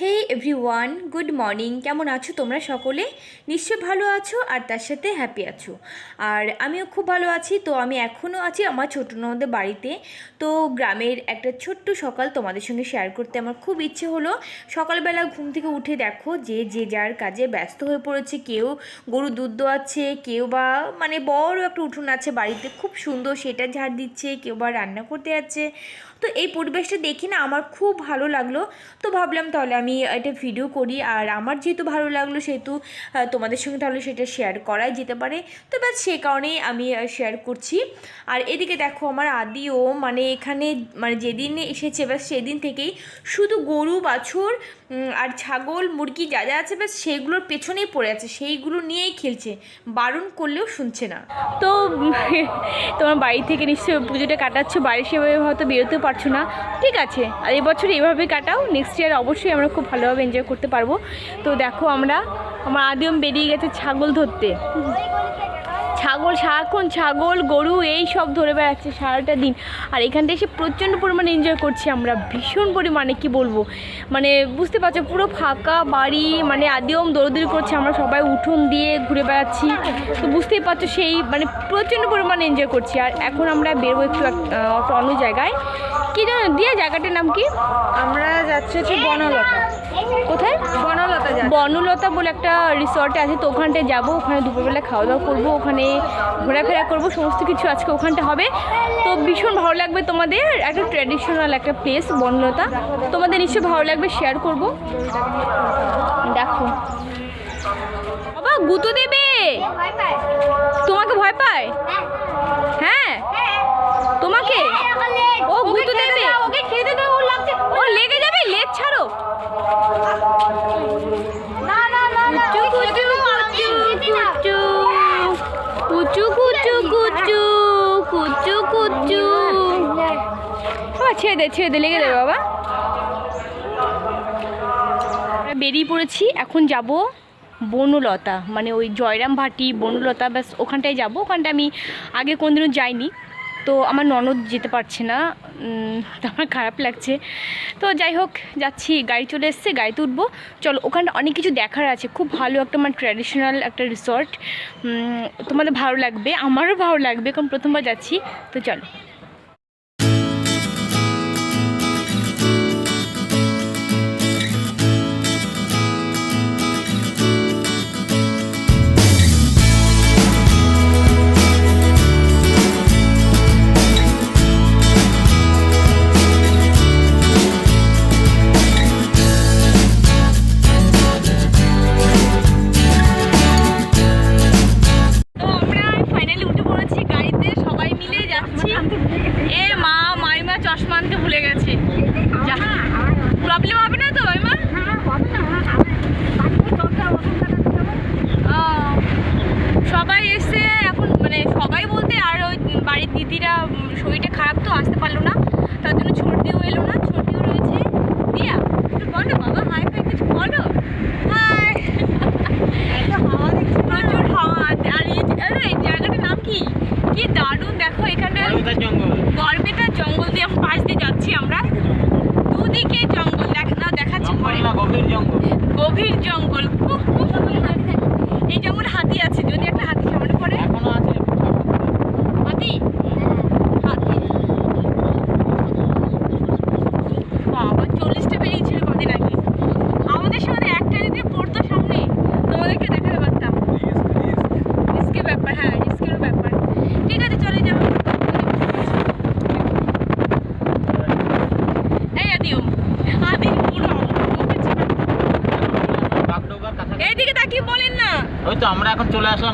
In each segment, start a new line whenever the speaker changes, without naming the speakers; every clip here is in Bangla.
হে এভরিওয়ান গুড মর্নিং কেমন আছো তোমরা সকলে? নিশ্চয় ভালো আছো আর তার সাথে হ্যাপি আছো। আর আমিও খুব ভালো আছি। তো আমি এখনও আছি আমার ছোটো ননদের বাড়িতে। তো গ্রামের একটা ছোট্ট সকাল তোমাদের সঙ্গে শেয়ার করতে আমার খুব ইচ্ছে হলো। সকালবেলা ঘুম থেকে উঠে দেখো যে যে যার কাজে ব্যস্ত হয়ে পড়েছে, কেউ গরু দুধ দোয়াচ্ছে, কেউ বা মানে বড় একটা উঠোন আছে বাড়িতে, খুব সুন্দর সেটা ঝাড় দিচ্ছে, কেউ বা রান্না করতে যাচ্ছে। তো এই পরিবেশটা দেখি না আমার খুব ভালো লাগল। তো ভাবলাম তাহলে আমি এটা ভিডিও করি আর আমার যেহেতু ভালো লাগল সেহেতু তোমাদের সঙ্গে তাহলে সেটা শেয়ার করাই যেতে পারে। তো ব্যাস সে কারণেই আমি শেয়ার করছি। আর এদিকে দেখো আমার আদিও মানে এখানে মানে যেদিন এসেছে ব্যাস সেদিন থেকেই শুধু গরু, বাছুর আর ছাগল, মুরগি যা যা আছে ব্যাস সেগুলোর পেছনেই পড়ে আছে, সেইগুলো নিয়েই খেলছে। বারণ করলেও শুনছে না। তো, তোমার বাড়ি থেকে নিশ্চয়ই পুজোটা কাটাচ্ছ, বাড়ি সেভাবে হয়তো বেরোতেও পারছ না। ঠিক আছে, আর এবছর এইভাবে কাটাও নেক্সট ইয়ার অবশ্যই আমরা খুব ভালোভাবে এনজয় করতে পারব। তো দেখো আমরা, আমার আদিম বেরিয়ে গেছে ছাগল ধরতে। ছাগল, সারাক্ষণ ছাগল, গরু, এই সব ধরে বেড়াচ্ছে সারাটা দিন। আর এখানটা এসে প্রচণ্ড পরিমাণে এনজয় করছি আমরা। ভীষণ পরিমাণে, কি বলব? মানে বুঝতে পারছ, পুরো ফাঁকা বাড়ি মানে আদিম দৌড়দৌড়ি করছে আমরা সবাই, উঠোন দিয়ে ঘুরে বেড়াচ্ছি। তো বুঝতেই পারছ, সেই মানে প্রচণ্ড পরিমাণে এনজয় করছি। আর এখন আমরা বেরোবো একটু এক- একটা অন্য জায়গায়। কি জানো, দিয়ে জায়গাটার নাম কি?
আমরা যাচ্ছি হচ্ছে বনলতা।
কোথায়?
বনলতা
বনলতা বলে একটা রিসর্টে আছে তো ওখানটায় যাব ওখানে দুপুরবেলা খাওয়া দাওয়া করব ওখানে ঘোরাফেরা করব সমস্ত কিছু আজকে ওখানটা হবে। তো ভীষণ ভালো লাগবে তোমাদের একটা ট্র্যাডিশনাল একটা প্লেস বনলতা। তোমাদের নিশ্চয়ই ভালো লাগবে শেয়ার করব। দেখো। বাবা গুঁতো দেবে? তোমাকে ভয় পায় হ্যাঁ তোমাকে ও গুঁতো দেবে ওকে খেতে দাও ও লাগছে ও লেগে যাবে লেজ ছাড়ো কুচু কুচু কুচু কুচু কুচু কুচু বাবা, ছেড়ে দে ছেড়ে দে, লেগে যাবে বাবা। বেরিয়ে পড়েছি, এখন যাব বনলতা মানে ওই জয়রাম ভাটি বনলতা, ব্যাস ওখানটায় যাব। ওখানটায় আমি আগে কোনদিনও যাইনি। তো আমার ননদ যেতে পারছে না আমার খারাপ লাগছে। তো যাই হোক, যাচ্ছি, গাড়ি চলে এসছে, গাড়িতে উঠবো। চলো, ওখানটা অনেক কিছু দেখার আছে। খুব ভালো একটা মানে ট্র্যাডিশনাল একটা রিসর্ট তোমাদের ভালো লাগবে, আমারও ভালো লাগবে, কারণ প্রথমবার যাচ্ছি। তো চলো।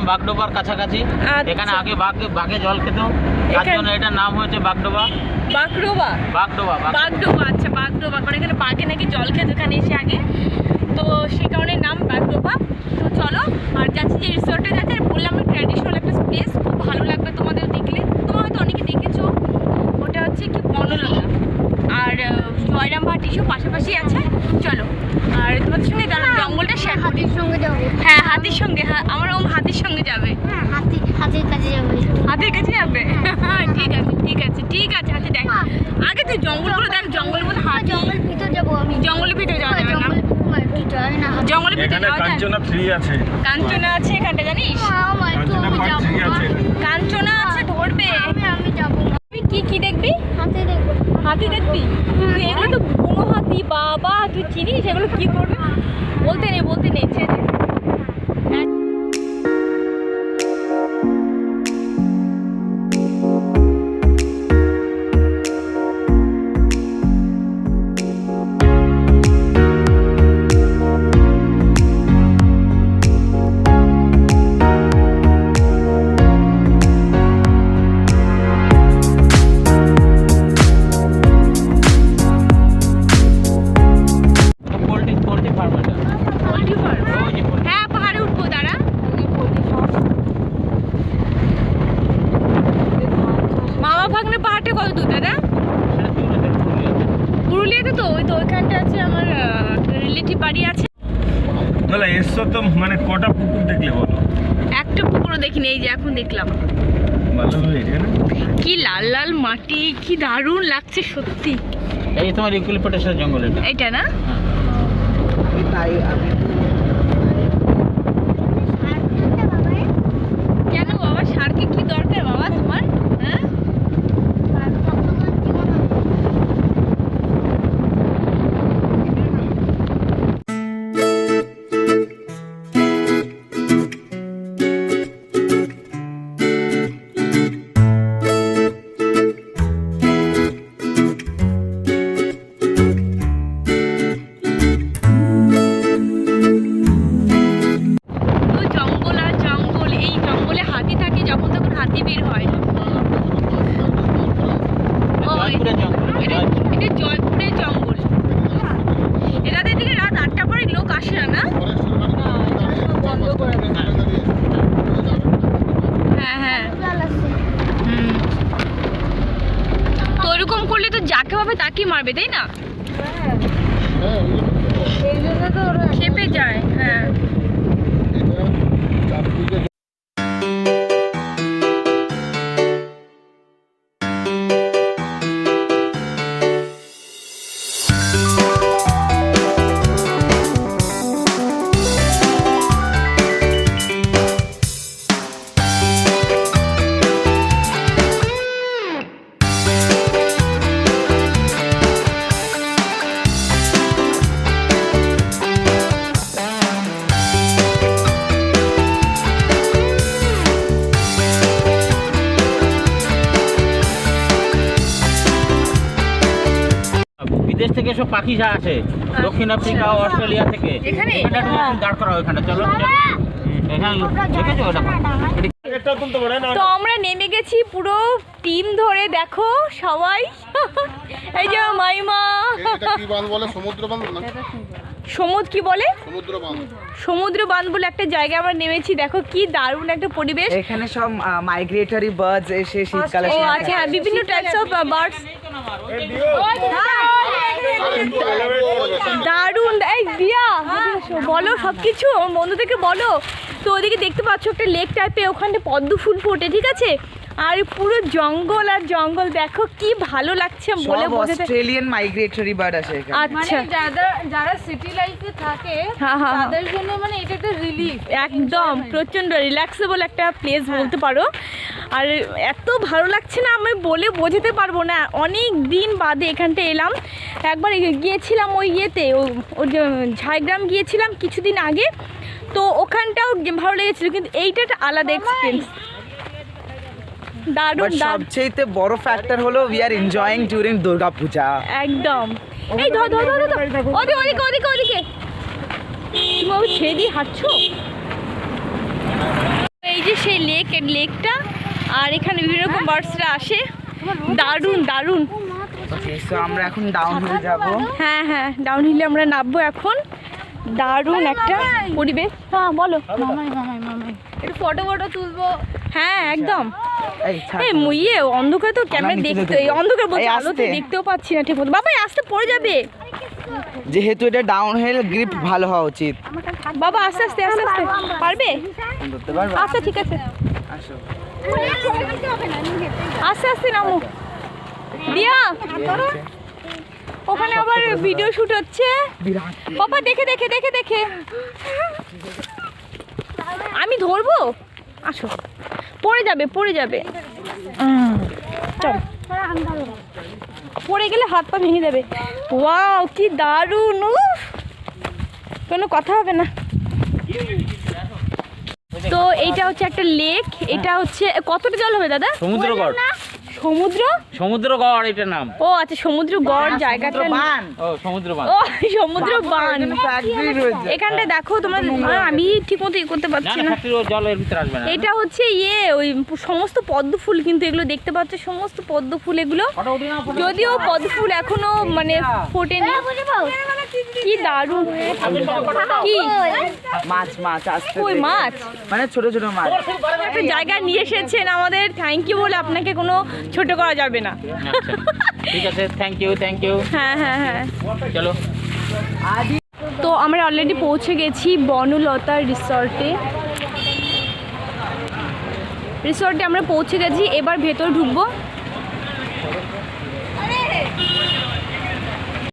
বাগডোবার কাছাকাছি।
আচ্ছা।
এখানে আগে বাঘ বাঘে জল খেত। তার জন্য এটার নাম হয়েছে বাগডোবা। বাগডোবা? বাগ-
বাগডোবা। আচ্ছা বাগডোবা। কারণ এখানে বাঘে নাকি জল খেত এখানে এসে আগে। তো সেই কারণে নাম বাগডোবা। তো চলো আর যাচ্ছি যে রিসোর্টে যাচ্ছে। আর বললাম ট্র্যাডিশনাল একটা প্লেস খুব ভালো লাগবে তোমাদের দেখলে। তোমরা হয়তো অনেকে দেখেছ। ওটা হচ্ছে কি বনলতা। আর জয়রাম ভাটি সব পাশাপাশি আছে। চলো আর তোমাদের সঙ্গে দাঁড়ান জঙ্গলটা শেয়ার
হাতির সঙ্গে যাব।
হ্যাঁ হাতির সঙ্গে হ্যাঁ আমার ওম হাতির সঙ্গে যাবে।
হ্যাঁ হাতি হাতির কাছে যাবে।
হাতের কাছে যাবে? ঠিক আছে ঠিক আছে ঠিক আছে হাতে দেখ। আগে তুই জঙ্গলগুলো দেখ জঙ্গলের মধ্যে হাতি।
জঙ্গল ভিতর যাব আমি।
জঙ্গলের ভিতরে যাওয়া যাবে না? জঙ্গলের ভিতরে যাওয়া যায়?
কাঞ্চনা ফ্রি আছে।
কাঞ্চনা আছে এখানটা জানিস?
কাঞ্চনা
যাব
আছে।
কাঞ্চনা আছে ধরবে।
আমি আমি যাব
তুই কি কি দেখবি?
হাতে দেখব।
হাতি দেখবি? এগুলো তো বুনো হাতি, বাবা, তুই চিনিস এগুলো কি করবে? বলতে নেই বলতে নেই ছেড়ে দেখলাম। কি লাল লাল মাটি কি দারুণ লাগছে সত্যি।
এই তোমার ইউক্লিপটাসের জঙ্গল এটা
এটা না? মারবে তাই না?
দক্ষিণ আফ্রিকা অস্ট্রেলিয়া থেকে।
এখানে?
দাঁড় করা ওইখানটা চলো।
তো আমরা নেমে গেছি পুরো টিম ধরে দেখো সবাই। এই যে মাইমা।
এটা কি বাঁধ বলে? সমুদ্র
কি বলে?
সমুদ্র বাঁধ।
বলে একটা জায়গায় আমরা নেমেছি দেখো কি দারুণ একটা পরিবেশ।
এখানে সব মাইগ্রেটরি বার্ডস এসে শীতকালে
ও আচ্ছা বিভিন্ন টাইপস অফ বার্ডস দারুণ। এই দিয়া, বলো সব কিছু বন্ধু বন্ধুদেরকে বলো। তো ওদিকে দেখতে পাচ্ছ একটা লেক টাইপে ওখানে পদ্ম ফুল ফোটে, ঠিক আছে? আর পুরো জঙ্গল আর জঙ্গল দেখো কি ভালো লাগছে বলে বোঝাতে
অস্ট্রেলিয়ান মাইগ্রেটরি বার্ড আছে এখানে।
আচ্ছা।
যারা যারা সিটি লাইফে থাকে
হ্যাঁ, হ্যাঁ, হ্যাঁ।
তাদের জন্য মানে এটা একটা রিলিফ
একদম প্রচণ্ড রিল্যাক্সেবল একটা প্লেস বলতে পারো। আর এত ভালো লাগছে না আমি বলে বোঝাতে পারব না। অনেক দিন বাদে এখানটা এলাম। একবার গিয়েছিলাম ওই ইয়েতে ও- ওই ঝাড়গ্রাম গিয়েছিলাম কিছুদিন আগে। তো ওখানটাও ভালো লেগেছিল কিন্তু এইটা একটা আলাদা এক্সপিরিয়েন্স দারুণ
সবচেয়ে বড় ফ্যাক্টর হলো we are enjoying during Durga Puja.
একদম। এই ধর ধর ধর ওদিকে ওদিকে ওদিকে ওদিকে। তুমি ওই ছেড়ে দিয়ে হাঁটছো? এই যে সেই লেক লেকটা আর এখানে বিভিন্ন রকম বার্ডসরা আসে। দারুণ দারুণ।
আমরা এখন ডাউন হয়ে যাব।
হ্যাঁ হ্যাঁ ডাউন হিলে আমরা নামবো এখন। দারুণ একটা পরিবেশ। হ্যাঁ বলো।
মামাই মামাই মামাই। একটু ফটো ফটো তুলবো।
হ্যাঁ একদম।
এই
ইয়ে অন্ধকার তো ক্যামেরা দেখতে এই অন্ধকার বলছে আলোতে দেখতেও পাচ্ছি না ঠিক মতো। বাবা আস্তে পড়ে যাবে।
যেহেতু এটা ডাউন হিল গ্রিপ ভালো হওয়া উচিত।
বাবা আস্তে আস্তে আস্তে আস্তে। পারবে? আচ্ছা ঠিক আছে। আস্তে আস্তে নামো। দিয়া ওখানে আবার ভিডিও শুট হচ্ছে। বাবা দেখে দেখে দেখে দেখে। আমি ধরবো? আসো। পড়ে যাবে পড়ে যাবে। চল। পড়ে গেলে হাত পা ভেঙে যাবে। ওয়াও কি দারুণ কোনো কথা হবে না। তো এইটা হচ্ছে একটা লেক এটা হচ্ছে কতটা জল হবে দাদা?
সমুদ্রগড়।
সমুদ্র?
সমুদ্রগড় এটার নাম।
ও আচ্ছা সমুদ্র গড় জায়গাটা
বান
ও সমুদ্র বাঁধ
ও সমুদ্র বান এখানটা দেখো তোমরা আমি ঠিক মতো ইয়ে করতে পারছি
না
না
ফ্যাক্টরি জল ভিতরে আসবে না।
এটা হচ্ছে ইয়ে ওই সমস্ত পদ্ম ফুল কিন্তু এগুলো দেখতে পাচ্ছ সমস্ত পদ্ম ফুল এগুলো। যদিও পদ্ম ফুল এখনও মানে ফোটেনি। কি দারুণ। কি?
মাছ মাছ আসতে
ওই মাছ?
মানে ছোট ছোট মাছ।
একটা জায়গা নিয়ে এসেছেন আমাদের। থ্যাংক ইউ বলে আপনাকে কোনো ছোট করা যাবে না।
ঠিক আছে থ্যাংক ইউ থ্যাংক ইউ
হ্যাঁ হ্যাঁ হ্যাঁ।
চলো।
তো আমরা অলরেডি পৌঁছে গেছি বনলতা রিসর্টে রিসর্টে আমরা পৌঁছে গেছি এবার ভেতর ঢুকবো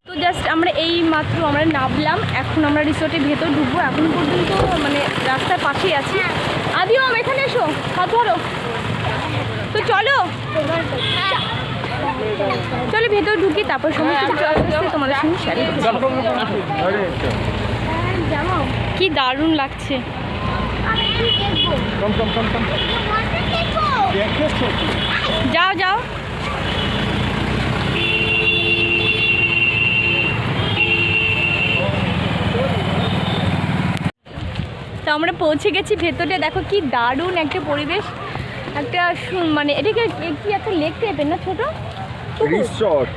তো জাস্ট আমরা এই মাত্র আমরা নামলাম এখন আমরা রিসর্টের ভেতর ঢুকবো এখন পর্যন্ত মানে রাস্তার পাশেই আছি। আদিও এখানে এসো হাত ধরো। তো চলো। চলো ভেতর ঢুকি তারপর সমস্ত আস্তে তোমাদের কি দারুণ লাগছে। যাও যাও। তো আমরা পৌঁছে গেছি ভেতরে দেখো কি দারুণ একটা পরিবেশ। একটা মানে এটাকে কি একটা লেক টাইপের না ছোট?
রিসর্ট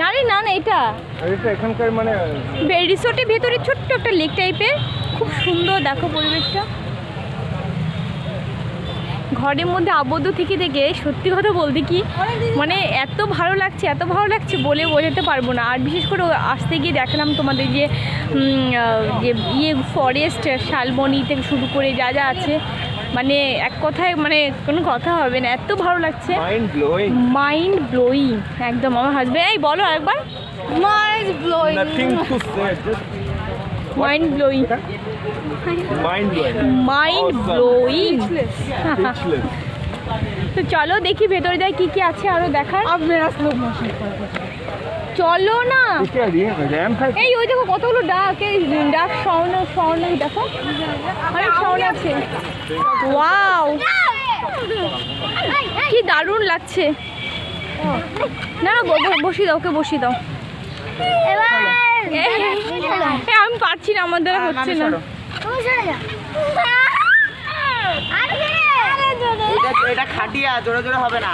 না রে না না এটা।
এটা এখানকার মানে
রিসোর্টের ভেতরে ছোট্ট একটা লেক টাইপের খুব সুন্দর দেখো পরিবেশটা। ঘরের মধ্যে আবদ্ধ থেকে থেকে সত্যি কথা বলতে কি মানে এত ভালো লাগছে এত ভালো লাগছে বলে বোঝাতে পারব না। আর বিশেষ করে আসতে গিয়ে দেখালাম তোমাদের যে যে ইয়ে ফরেস্ট শালবনি থেকে শুরু করে যা যা আছে মানে এক কথায় মানে কোনো কথা হবে না এত ভালো লাগছে।
মাইন্ড ব্লোয়িং
মাইন্ড ব্লোয়িং একদম আমার হাজব্যান্ড এই বলো আরেকবার। Mind blowing
nothing to say just
mind blowing
mind blowing
mind blowing তো চলো দেখি ভেতরে যায় কি কি আছে আরও দেখার। চলো না। এই ওই দেখো কতগুলো ডাক এই ডাক স্বর্ণ স্বর্ণ দেখো। আরে স্বর্ণ আছে। ওয়াও কি দারুণ লাগছে। না না বসি দাও ওকে বসিয়ে দাও। এবার আমি পারছি না আমার দ্বারা হচ্ছে না।
এটা- এটা খাটিয়া জোরে জোরে হবে না।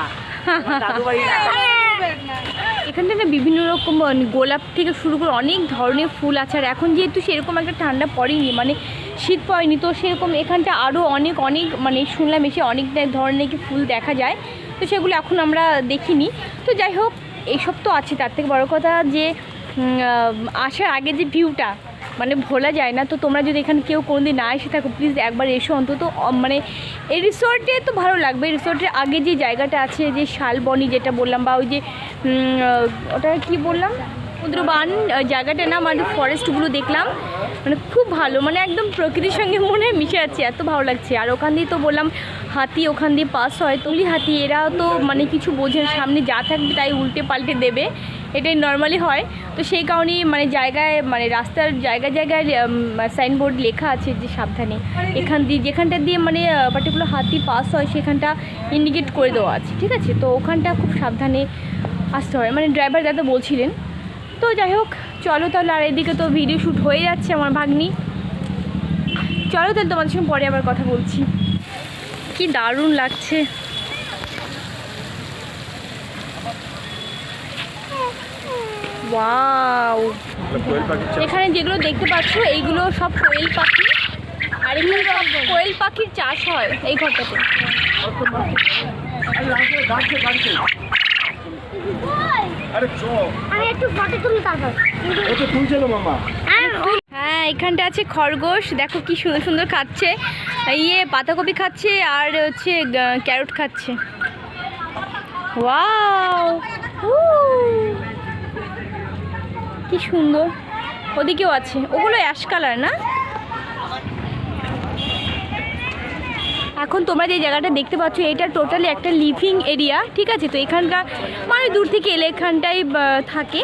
বিভিন্ন রকম গোলাপ থেকে শুরু করে অনেক ধরনের ফুল আছে। আর এখন যেহেতু সেরকম একটা ঠান্ডা পড়েনি মানে শীত পড়েনি তো সেরকম এখানটা আরও অনেক অনেক মানে শুনলাম এসে অনেক ধরনের কি ফুল দেখা যায়। তো সেগুলো এখন আমরা দেখিনি। তো যাই হোক এইসব তো আছে। তার থেকে বড় কথা যে আসার আগে যে ভিউটা মানে ভোলা যায় না, তো তোমরা যদি এখানে কেউ কোনো দিন না এসে থাকো প্লিজ একবার এসো অন্তত মানে এই রিসোর্টে তো ভালো লাগবে রিসর্টের আগে যে জায়গাটা আছে, যে শালবনি যেটা বললাম, বা ওই যে ওটা কি বললাম? সমুদ্রবান জায়গাটা না মানে ফরেস্টগুলো দেখলাম। মানে খুব ভালো মানে একদম প্রকৃতির সঙ্গে মনে মিশে আছে, এত ভালো লাগছে। আর ওখান দিয়ে তো বললাম, হাতি ওখান দিয়ে পাস হয়। তুলি হাতি, এরা তো মানে কিছু বোঝে সামনে যা থাকবে তাই উল্টে পাল্টে দেবে। এটাই নর্মালি হয়। তো সেই কারণেই মানে জায়গায় মানে রাস্তার জায়গায় জায়গায় সাইনবোর্ড লেখা আছে যে সাবধানে। এখান দিয়ে, যেখানটা দিয়ে মানে পার্টিকুলার হাতি পাস হয়, সেখানটা ইন্ডিকেট করে দেওয়া আছে, ঠিক আছে? তো ওখানটা খুব সাবধানে আসতে হয়। মানে ড্রাইভার দাদা বলছিলেন তো যাই হোক, চলো তাহলে আর এদিকে তো ভিডিও শ্যুট হয়ে যাচ্ছে আমার ভাগ্নি। চলো তাহলে তোমাদের সঙ্গে পরে আবার কথা বলছি। কি দারুণ লাগছে। এখানে যেগুলো দেখতে পাচ্ছ, এইগুলো সব কোয়েল পাখি। আর এগুলো কোয়েল পাখির চাষ হয় এই ঘরটাতে। হ্যাঁ এখানটা আছে খরগোশ। দেখো কি সুন্দর সুন্দর খাচ্ছে। ইয়ে পাতাকপি খাচ্ছে আর হচ্ছে ক্যারট খাচ্ছে। কি সুন্দর। ওদিকেও আছে। ওগুলো অ্যাশ কালার না? এখন তোমরা যে জায়গাটা দেখতে পাচ্ছ, এটা টোটালি একটা লিভিং এরিয়া ঠিক আছে? তো এখানকার মানে দূর থেকে এলে এখানটাই থাকে।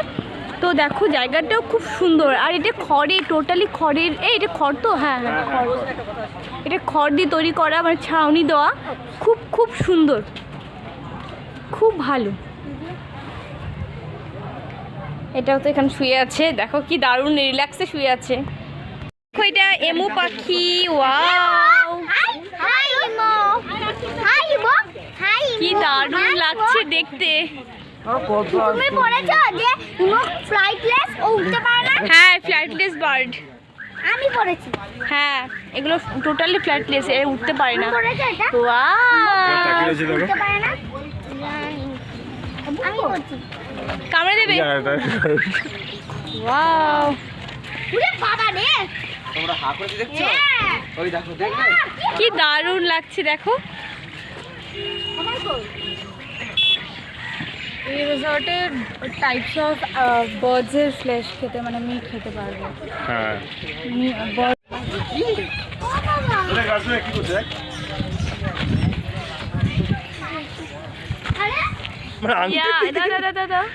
তো দেখো, জায়গাটাও খুব সুন্দর। আর এটা খড়ে টোটালি খড়ের, এই এটা খড় তো? হ্যাঁ হ্যাঁ খড়। এটা খড় দিয়ে তৈরি করা মানে ছাউনি দেওয়া। খুব খুব সুন্দর। খুব ভালো। এটাও তো এখানে শুয়ে আছে। দেখো কি দারুণ রিল্যাক্সে শুয়ে আছে। দেখো এটা এমু পাখি। ওয়াও! কি দারুণ লাগছে দেখতে।
তুমি পড়েছো যে ইমো ফ্লাইটলেস ও উঠতে পারে না?
হ্যাঁ ফ্লাইটলেস বার্ড
আমি পড়েছি।
হ্যাঁ এগুলো টোটালি ফ্লাইটলেস এ উঠতে পারে না।
না?
কামড়ে দেবে।
হ্যাঁ,
বাবা রে!
তোমরা হা করে দেখছ? ওই দেখো দেখবে?
কি দারুণ লাগছে দেখো।
এই রিসর্টে টাইপস অফ বার্ডসের ফ্লেশ খেতে মানে মিট খেতে পারবে।
হ্যাঁ।
বার্ড
মানে আনতে
ইয়া দাও দাও দাও দাও দাও।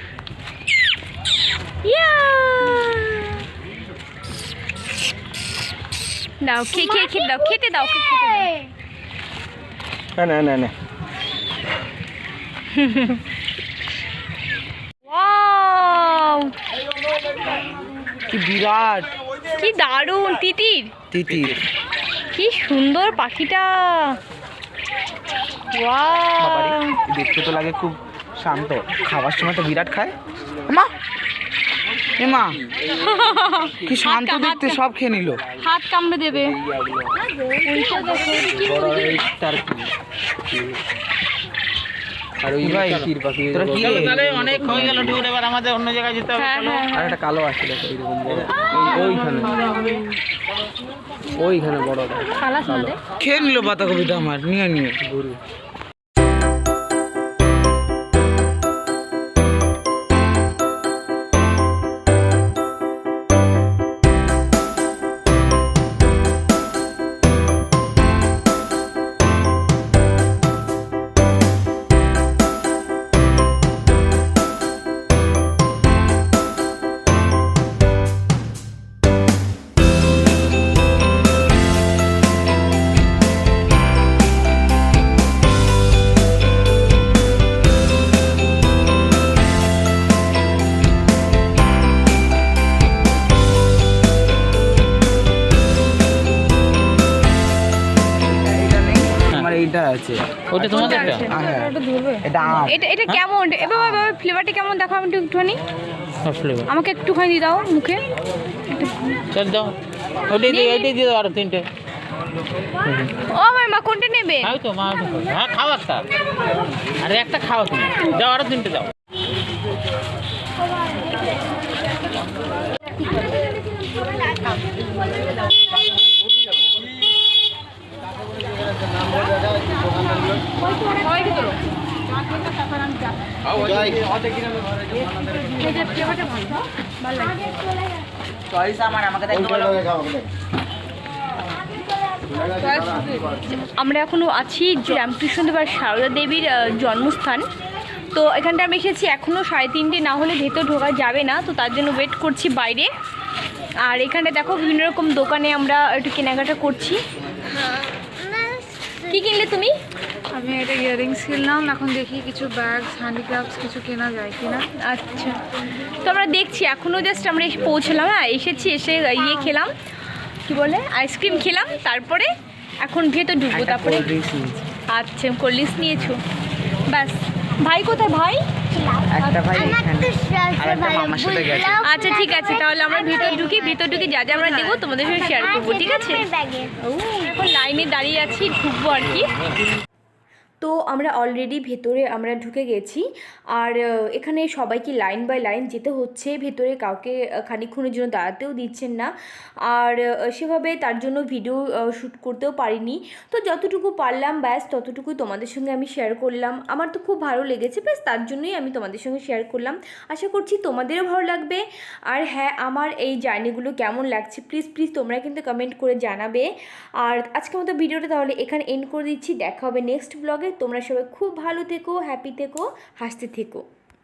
দাও খেয়ে খেয়ে খেতে দাও খেতে দাও।
না না না না।
ওয়াও!
কি বিরাট।
কি দারুণ তিতির।
তিতির।
কি সুন্দর পাখিটা।
দেখতে তো লাগে খুব শান্ত। খাবার সময় তো বিরাট খায়। মা এ মা কি শান্ত দেখতে সব খেয়ে নিল।
হাত কামড়ে দেবে।
আর ওই ভাই তোরা কি রে
তাহলে অনেক হয়ে গেল ট্যুর এবার আমাদের অন্য জায়গায় যেতে হবে
হ্যাঁ
চলো।
একটা কালো আছে দেখো এরকম বড়। ওইখানে। ওইখানে বড়টা
খালাস না রে
খেয়ে নিল বাঁধাকপিটা আমার নিয়ে নিয়ে গরু। এটা এটা
কেমন? এবার ফ্লেভারটা কেমন? দেখো আমি একটু একটুখানি আমাকে একটুখানি দাও মুখে।
চল দাও। ওইটাই দিয়ে ওইটাই দিয়ে দাও আরও তিনটে।
ও মা কোনটা নেবে?
খাও তো মা। হ্যাঁ খাও একটা। আরে একটা খাও তুমি। দাও আরও তিনটে দাও।
আমরা
এখনও আছি যে রামকৃষ্ণ দেব আর সারদা দেবীর জন্মস্থান। তো এখানটা আমি এসেছি এখনও সাড়ে তিনটে না হলে ভেতর ঢোকা যাবে না তো তার জন্য ওয়েট করছি বাইরে। আর এখানে দেখো বিভিন্ন রকম দোকানে আমরা একটু কেনাকাটা করছি। কি কিনলে তুমি?
আমি একটা ইয়ারিংস কিনলাম এখন দেখি কিছু ব্যাগস হ্যান্ডিক্রাফটস কিছু কেনা যায় কিনা।
আচ্ছা। তো আমরা দেখছি এখনও জাস্ট আমরা এসে পৌঁছলাম হ্যাঁ এসেছি এসে ইয়ে খেলাম। কি বলে? আইসক্রিম খেলাম তারপরে এখন ভেতর ঢুকবো তারপরে আচ্ছা কোল্ড ড্রিঙ্কস নিয়েছো। ব্যাস। ভাই কোথায় ভাই? আচ্ছা ঠিক আছে তাহলে আমরা ভিতর ঢুকি ভিতর ঢুকি যা যা আমরা দেখব তোমাদের সঙ্গে শেয়ার করব ঠিক আছে? এখন লাইনে দাঁড়িয়ে আছি ঢুকবো আর কি। তো আমরা অলরেডি ভেতরে আমরা ঢুকে গেছি। আর এখানে সবাইকে লাইন বাই লাইন যেতে হচ্ছে ভেতরে কাউকে আহ, খানিকক্ষণের জন্য দাঁড়াতেও দিচ্ছেন না। আর সেভাবে তার জন্য ভিডিও শ্যুট করতেও পারিনি। তো যতটুকু পারলাম ব্যাস ততটুকুই তোমাদের সঙ্গে আমি শেয়ার করলাম। আমার তো খুব ভালো লেগেছে ব্যাস তার জন্যই আমি তোমাদের সঙ্গে শেয়ার করলাম। আশা করছি তোমাদেরও ভালো লাগবে। আর হ্যাঁ আমার এই জার্নিগুলো কেমন লাগছে প্লিজ প্লিজ তোমরা কিন্তু কমেন্ট করে জানাবে। আর আজকের মতো ভিডিওটা তাহলে এখানে এন্ড করে দিচ্ছি। দেখা হবে নেক্সট ব্লগে তোমরা সবাই খুব ভালো থেকো হ্যাপি থেকো হাসতে থেকো।